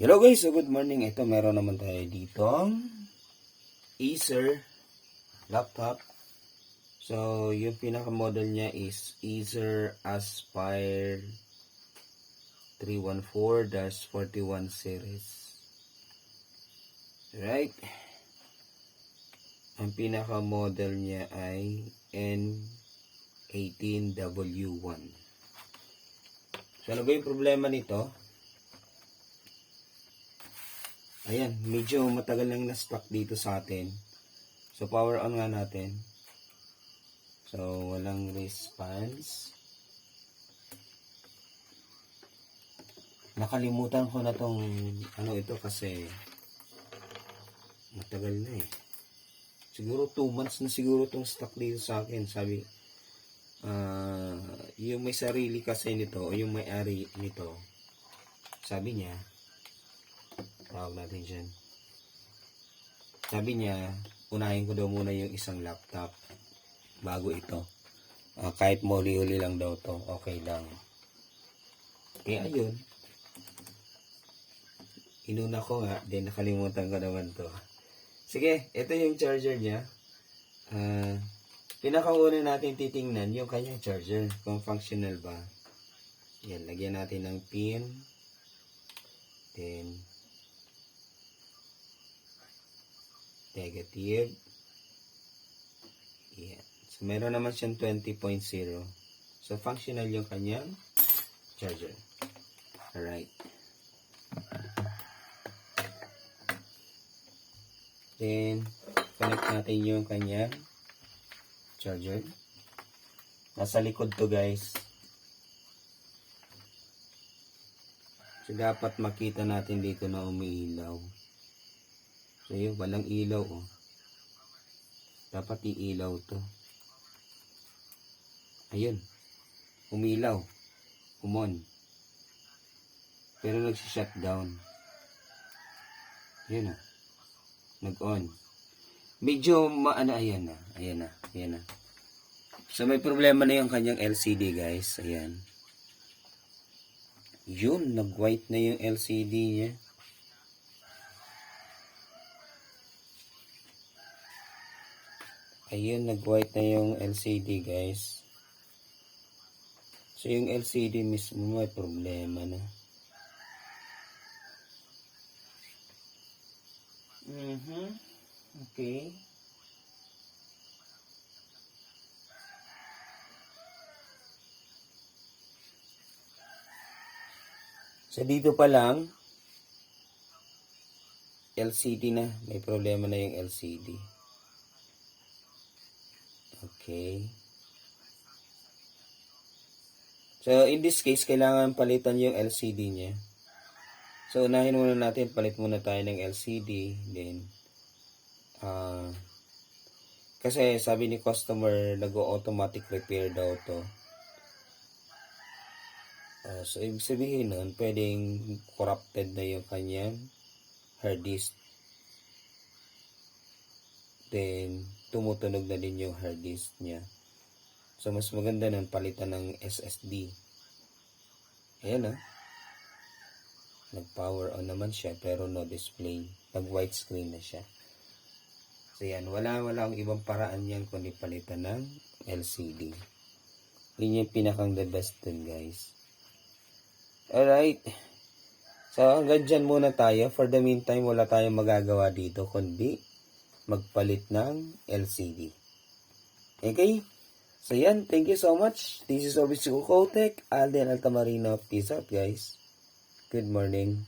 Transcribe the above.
Hello guys, so good morning. Ito meron naman tayo dito Acer laptop. So, yung pinaka-model niya is Acer Aspire 314-41 series. Right? Ang pinaka-model niya ay N18W1. So, ano ba yung problema nito? Ayan, medyo matagal lang na-stock dito sa atin. So, power on nga natin. So, walang response. Nakalimutan ko na tong ano ito kasi matagal na eh. Siguro 2 months na siguro tong stock dito sa akin. Sabi, ah yung may sarili kasi nito o yung may-ari nito, sabi niya, tawag natin dyan. Sabi niya, unahin ko daw muna yung isang laptop bago ito. Ah, kahit muli-huli lang daw to, okay lang. Kaya ayun. Inuna ko nga, then nakalimutan ko naman to. Sige, ito yung charger niya. Ah, pinakauna natin titingnan yung kanyang charger, kung functional ba. Yan, lagyan natin ng pin. Then, negative. Yan. So, meron naman siyang 20.0. So, functional yung kanyang charger. Alright. Then, connect natin yung kanyang charger. Nasa likod to guys. So, dapat makita natin dito na umiilaw. So, yun, walang ilaw, oh. Dapat iilaw to. Ayun. Umilaw. Umon. Pero nagsi-shutdown. Yun, oh. Nag-on. Medyo maano, ayan na. Ayan na. Ayan na. So, may problema na yung kanyang LCD, guys. Ayan. Yun, nag-white na yung LCD niya. Ayun, nag-white na yung LCD, guys. So, yung LCD mismo may problema na. Mhm. Okay. So, dito pa lang, LCD na. May problema na yung LCD. Okay. So, in this case, kailangan palitan yung LCD niya. So, unahin muna natin, palit muna tayo ng LCD. Then, ah, kasi sabi ni customer, nag-automatic repair daw to. Ah, so, ibig sabihin nun, pwedeng corrupted na yung kanyang hard disk. Then, tumutunog na din yung hard disk niya. So, mas maganda nun, palitan ng SSD. Ayan ah. Nag-power on naman siya, pero no display. Nag-white screen na siya. So, yan. Wala, wala akong ibang paraan yan kundi palitan ng LCD. Yun yung pinakang the best dun, guys. Alright. So, hanggang dyan muna tayo. For the meantime, wala tayong magagawa dito kundi magpalit ng LCD. Okay? So, yan. Thank you so much. This is Obis Kotek, Alden Altamarino. Peace out, guys. Good morning.